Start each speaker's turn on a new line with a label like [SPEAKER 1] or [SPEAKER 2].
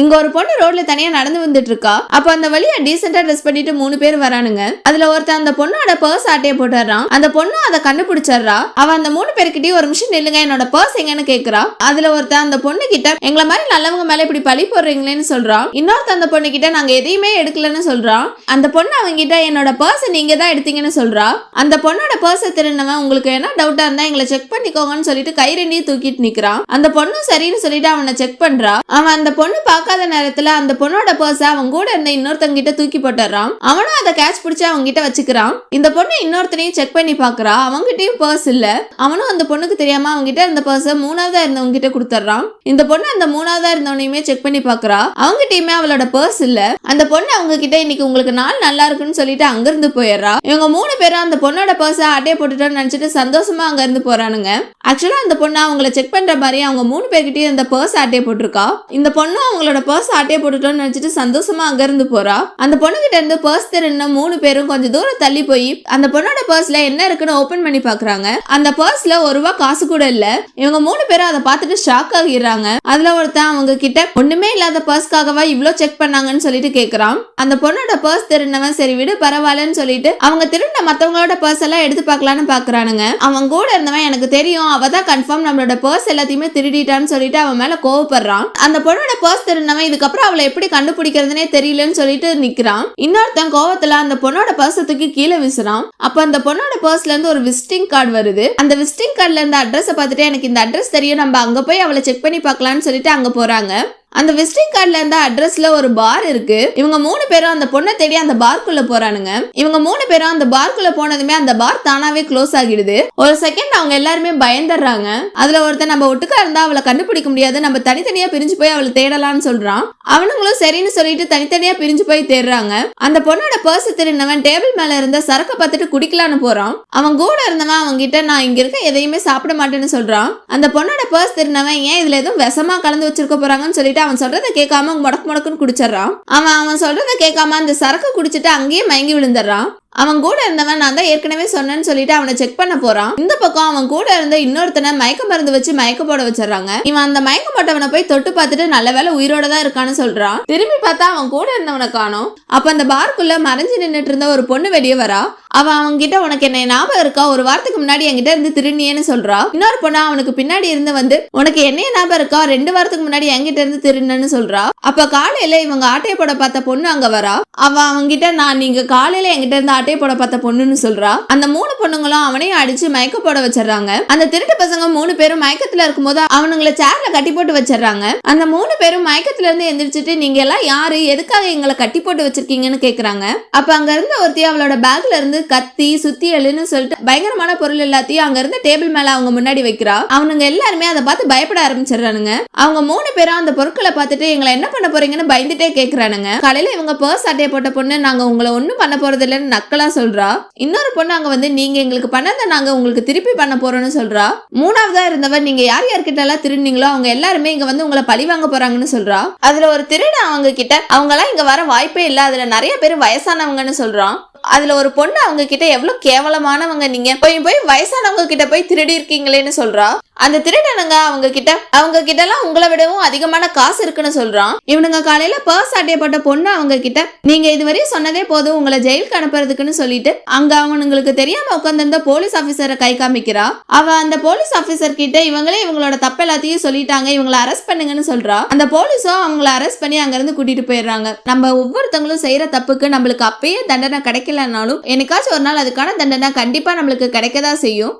[SPEAKER 1] இங்க ஒரு பொண்ணு ரோட்ல தனியா நடந்து வந்துட்டு இருக்கா அப்ப அந்த வழியா டீசெண்டா ட்ரெஸ் பண்ணிட்டு மூணு பேர் வரானுங்க. அதுல ஒருத்தன் அந்த பொண்ணோட பர்ஸ் ஆட்டையை போட்டுறான் அந்த பொண்ணு அதை கண்டுபிடிச்சிடுறா. அவ அந்த மூணு பேர்கிட்டயும் ஒரு நிமிஷம் நில்லுங்க என்னோட பர்ஸ் எங்கன்னு கேக்குறா. அதுல ஒருத்தன் அந்த பொண்ணு கிட்ட எங்களை மாதிரி நல்லவங்க மேல இப்படி பழி போடுறீங்களேன்னு சொல்றான் இன்னொருத்த அந்த பொண்ணு கிட்ட நாங்க எதையுமே எடுக்கலன்னு சொல்றான் அந்த பொண்ணு அவங்க கிட்ட என்னோட பர்ஸ் நீங்க தான் எடுத்தீங்கன்னு சொல்றா. அந்த பொண்ணோட பர்ஸை திருநவன் உங்களுக்கு என்ன டவுட்டா இருந்தா எங்களை செக் பண்ணிக்கோங்கன்னு சொல்லிட்டு கை ரெண்டையும் தூக்கிட்டு நிக்கிறான். அந்த பொண்ணும் சரின்னு சொல்லிட்டு அவனை செக் பண்றா. அவன் அந்த பொண்ணு பார்க்க பார்க்காத நேரத்துல அந்த பொண்ணோட பர்ஸ அவன் கூட இருந்த இன்னொருத்தங்கிட்ட தூக்கி போட்டுறான் அவனும் அதை கேட்ச் பிடிச்சு அவங்க கிட்ட வச்சுக்கிறான். இந்த பொண்ணு இன்னொருத்தனையும் செக் பண்ணி பாக்குறா அவங்ககிட்டயும் பர்ஸ் இல்ல. அவனும் அந்த பொண்ணுக்கு தெரியாம அவங்க கிட்ட இருந்த பர்ஸ மூணாவதா இருந்தவங்க கிட்ட கொடுத்துறான் இந்த பொண்ணு அந்த மூணாவதா இருந்தவனையுமே செக் பண்ணி பாக்குறா அவங்ககிட்டயுமே அவளோட பர்ஸ் இல்ல. அந்த பொண்ணு அவங்க கிட்ட இன்னைக்கு உங்களுக்கு நாள் நல்லா இருக்குன்னு சொல்லிட்டு அங்கிருந்து போயிடுறா. இவங்க மூணு பேரும் அந்த பொண்ணோட பர்ஸ அட்டையை போட்டுட்டோம்னு நினைச்சிட்டு சந்தோஷமா அங்க இருந்து போறானுங்க ஆக்சுவலா அந்த பொண்ணு அவங்கள செக் பண்ற மாதிரி அவங்க மூணு பேர்கிட்டயும் இந்த பர்ஸ் அட்டையை போட்டிருக்கா. இந்த பொண்ணும் அவங்களோட பர்ஸ் அட்டையை போட்டுட்டோம்னு நினைச்சிட்டு சந்தோஷமா அங்க இருந்து போறா. அந்த பொண்ணு கிட்ட இருந்து பர்ஸ் திருந்த மூணு பேரும் கொஞ்சம் தூரம் தள்ளி போய் அந்த பொண்ணோட பர்ஸ்ல என்ன இருக்குன்னு ஓபன் பண்ணி பாக்குறாங்க. அந்த பர்ஸ்ல ஒரு ரூபா காசு கூட இல்ல. இவங்க மூணு பேரும் அதை பார்த்துட்டு ஷாக் ஆகிடுறாங்க. அதுல ஒருத்தன் அவங்க கிட்ட ஒண்ணுமே இல்லாத பர்ஸ்க்காகவா இவ்ளோ செக் பண்ணாங்கன்னு சொல்லிட்டு கேக்குறான். அந்த பொண்ணோட பர்ஸ் திருடினவன் சரி விடு பரவாயில்லன்னு சொல்லிட்டு அவங்க திருடின மத்தவங்களோட பர்ஸ் எல்லாம் எடுத்து பார்க்கலான்னு பாக்குறானுங்க. அவன் கூட இருந்தவன் எனக்கு தெரியும் அவ தான் கன்ஃபார்ம் நம்மளோட பர்ஸ் எல்லாத்தையுமே திருடிட்டான்னு சொல்லிட்டு அவன் மேல கோவப்படுறான். அந்த பொண்ணோட பர்ஸ் திருடினவன் இதுக்கப்புறம் அவளை எப்படி கண்டுபிடிக்கிறதுனே தெரியலன்னு சொல்லிட்டு நிக்கிறான். இன்னொருத்தன் கோவத்துல அந்த பொண்ணோட பர்ஸை தூக்கி கீழே வீசுறான். அப்ப அந்த பொண்ணோட பர்ஸ்ல இருந்து ஒரு விசிட்டிங் கார்டு வருது. அந்த விசிட்டிங் கார்டுல இருந்த அட்ரஸை பார்த்துட்டு எனக்கு இந்த அட்ரஸ் தெரியும். நம்ம அங்க போய் அவளை செக் பண்ணி பார்க்கலாம்னு சொல்லிட்டு அங்க போறாங்க. அந்த விசிட்டிங் கார்டில் இருந்த அட்ரஸ்ல ஒரு பார் இருக்கு. இவங்க மூணு பேரும் அந்த பொண்ணை தேடி அந்த பார்க்குள்ள போறானுங்க. இவங்க மூணு பேரும் அந்த பார்க்குள்ள போனதுமே அந்த பார் தானாவே க்ளோஸ் ஆகிடுது. ஒரு செகண்ட் அவங்க எல்லாருமே பயந்துடுறாங்க. அதுல ஒருத்தன் நம்ம ஒட்டுக்கா இருந்தா அவளை கண்டுபிடிக்க முடியாது. நம்ம தனித்தனியா பிரிஞ்சு போய் அவளை தேடலாம்னு சொல்றான். அவனுங்களும் சரின்னு சொல்லிட்டு தனித்தனியா பிரிஞ்சு போய் தேடுறாங்க. அந்த பொண்ணோட பர்ஸ் திருநவன் டேபிள் மேல இருந்த சரக்கை பார்த்துட்டு குடிக்கலான்னு போறான். அவன் கூட இருந்தவன் அவங்க கிட்ட நான் இங்க இருக்க எதையுமே சாப்பிட மாட்டேன்னு சொல்றான். அந்த பொண்ணோட பர்ஸ் திருநவன் ஏன் இதுல எதுவும் விஷமா கலந்து வச்சிருக்க போறாங்கன்னு சொல்லிட்டு அவன் சொல்றதை கேட்காம முடக்கு முடக்குன்னு குடிச்சிடுறான். அவன் அவன் சொல்றதை கேட்காம அந்த சரக்கு குடிச்சிட்டு அங்கேயே மயங்கி விழுந்துடுறான். அவன் கூட இருந்தவன் நான் தான் ஏற்கனவே சொன்னேன்னு சொல்லிட்டு அவனை செக் பண்ண போறான். இந்த பக்கம் அவன் கூட இருந்த இன்னொருத்தனை மயக்க மருந்து வச்சு மயக்க போட வச்சிடறாங்க. இவன் அந்த மயக்க போட்டவனை போய் தொட்டு பார்த்துட்டு நல்ல வேலை உயிரோட தான் இருக்கான்னு சொல்றான். திரும்பி பார்த்தா அவன் கூட இருந்தவனை காணோம். அப்ப அந்த பார்க்குள்ள மறைஞ்சு நின்னுட்டு இருந்த ஒரு பொண்ணு வெளியே வரா. அவன் அவங்க கிட்ட உனக்கு என்ன ஞாபகம் இருக்கா? ஒரு வாரத்துக்கு முன்னாடி என்கிட்ட இருந்து திருநியேன்னு சொல்றா. இன்னொரு பொண்ணு அவனுக்கு பின்னாடி இருந்து வந்து உனக்கு என்ன ஞாபகம் இருக்கா? ரெண்டு வாரத்துக்கு முன்னாடி என்கிட்ட இருந்து திருநன்னு சொல்றா. அப்ப காலையில இவங்க ஆட்டைய போட பார்த்த பொண்ணு அங்க வரா. அவ அவங்க கிட்ட நான் நீங்க காலையில என்கிட்ட இருந்து ஆட்டைய போட பார்த்த பொண்ணுன்னு சொல்றா. அந்த மூணு பொண்ணுங்களும் அவனையும் அடிச்சு மயக்க போட வச்சிடுறாங்க. அந்த திருட்டு பசங்க மூணு பேரும் மயக்கத்துல இருக்கும்போது அவனுங்கள சேர்ல கட்டி போட்டு வச்சிடுறாங்க. அந்த மூணு பேரும் மயக்கத்துல இருந்து எந்திரிச்சிட்டு நீங்க எல்லாம் யாரு? எதுக்காக எங்களை கட்டி போட்டு வச்சிருக்கீங்கன்னு கேக்குறாங்க. அப்ப அங்க இருந்த ஒருத்தி அவளோட பேக்ல இருந்து கத்தி சுத்தி எழுன்னு சொல்லிட்டு பயங்கரமான பொருள் எல்லாத்தையும் அங்க இருந்த டேபிள் மேல அவங்க முன்னாடி வைக்கிறா. அவனுங்க எல்லாருமே அதை பார்த்து பயப்பட ஆரம்பிச்சிடுறானுங்க. அவங்க மூணு பேரும் அந்த பொருட்களை பார்த்துட்டு எங்களை என்ன பண்ண போறீங்கன்னு பயந்துட்டே கேக்குறானுங்க. காலையில இவங்க பர்ஸ் அட்டையை போட்ட பொண்ணு நாங்க உங்களை ஒண்ணும் பண்ண போறது இல்லைன்னு நக்கல் சொல்றா இன்னொரு பொண்ணு அங்க வந்து நீங்க எங்களுக்கு பண்ணதை நாங்க உங்களுக்கு திருப்பி பண்ண போறோம்னு சொல்றா. மூணாவதா இருந்தவர் நீங்க யார் யார்கிட்ட எல்லாம் திருநீங்களோ அவங்க எல்லாருமே இங்க வந்து உங்களை பழி வாங்க போறாங்கன்னு சொல்றா. அதுல ஒரு திருடன் அவங்க கிட்ட அவங்க எல்லாம் இங்க வர வாய்ப்பே இல்ல. அதுல நிறைய பேர் வயசானவங்கன்னு சொல்றான். அதுல ஒரு பொண்ணு அவங்க கிட்ட எவ்வளோ கேவலமானவங்க நீங்க? போய் போய் வயசானவங்க கிட்ட போய் திருடி இருக்கீங்களேன்னு சொல்றா. அந்த திருடனுங்க அவங்க கிட்ட அவங்க கிட்ட எல்லாம் உங்களை விடவும் அதிகமான காசு இருக்குன்னு சொல்றான். இவனுங்க காலையில பர்ஸ் அட்டையப்பட்ட பொண்ணு அவங்க கிட்ட நீங்க இதுவரையும் சொன்னதே போதும் உங்களை ஜெயிலுக்கு அனுப்புறதுக்குன்னு சொல்லிட்டு அங்க அவனுங்களுக்கு தெரியாம உட்காந்துருந்த போலீஸ் ஆபீசரை கை காமிக்கிறா. அவ அந்த போலீஸ் ஆபீசர் கிட்ட இவங்களே இவங்களோட தப்பு எல்லாத்தையும் சொல்லிட்டாங்க இவங்களை அரெஸ்ட் பண்ணுங்கன்னு சொல்றா. அந்த போலீஸும் அவங்கள அரெஸ்ட் பண்ணி அங்க இருந்து கூட்டிட்டு போயிடுறாங்க. நம்ம ஒவ்வொருத்தங்களும் செய்யற தப்புக்கு நம்மளுக்கு அப்பயே தண்டனை கிடைக்கல கிடைக்கலனாலும் எனக்காச்சும் ஒரு நாள் அதுக்கான தண்டனை கண்டிப்பா நம்மளுக்கு கிடைக்கதான் செய்யும்.